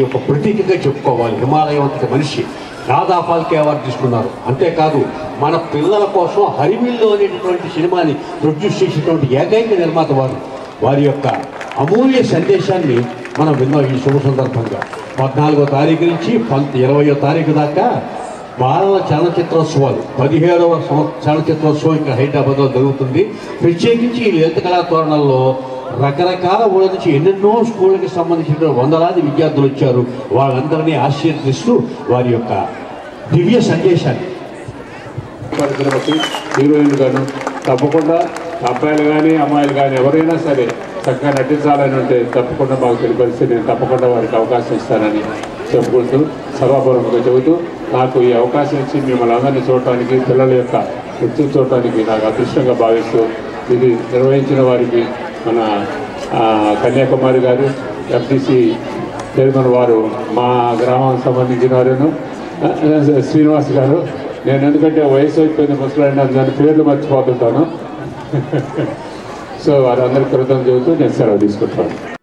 ఈ యొక్క ప్రతీకగా చెప్పుకోవాలి. హిమాలయం అంతటి మనిషి. రాధా ఫాల్కే అవార్డు తీసుకున్నారు. అంతేకాదు మన పిల్లల కోసం హరిమిల్లు అనేటటువంటి సినిమాని ప్రొడ్యూస్ చేసినటువంటి ఏకైక నిర్మాత వారు. వారి యొక్క అమూల్య సందేశాన్ని మనం విన్నాం ఈ శుభ సందర్భంగా. పద్నాలుగో తారీఖు నుంచి పంత ఇరవయో తారీఖు దాకా బాలల చలనచిత్రోత్సవాలు. పదిహేడవ సంవ- చలనచిత్రోత్సవం ఇక్కడ హైదరాబాద్లో జరుగుతుంది. ప్రత్యేకించి ఈ లలిత కళా తోరణంలో రకరకాల ఊళ్ళ నుంచి ఎన్నెన్నో స్కూళ్ళకి సంబంధించిన వందలాది విద్యార్థులు వచ్చారు. వాళ్ళందరినీ ఆశీర్దిస్తూ వారి యొక్క దివ్య సందేశాన్ని. హీరోయిన్ గాను తప్పకుండా అబ్బాయిలు కానీ అమ్మాయిలు కానీ ఎవరైనా సరే చక్కగా నటించాలని ఉంటే తప్పకుండా మాకు తెలిపరిస్తే నేను తప్పకుండా వారికి అవకాశం ఇస్తానని చెప్పుకుంటూ సభాపూర్వకంగా చెబుతూ నాకు ఈ అవకాశం ఇచ్చి మిమ్మల్ని అందరినీ చూడటానికి పిల్లల యొక్క వృత్తి చూడటానికి నాకు అదృష్టంగా భావిస్తూ ఇది నిర్వహించిన వారికి మన కన్యాకుమారి గారు ఎఫ్టీసీ చైర్మన్ వారు మా గ్రామానికి సంబంధించిన వారును శ్రీనివాస్ గారు. నేను ఎందుకంటే వయసు అయిపోయింది ముసలాడిన దాని పేర్లు మర్చిపోతుంటాను. సో వారందరి కృతం చెబుతూ నేను సెలవు తీసుకుంటాను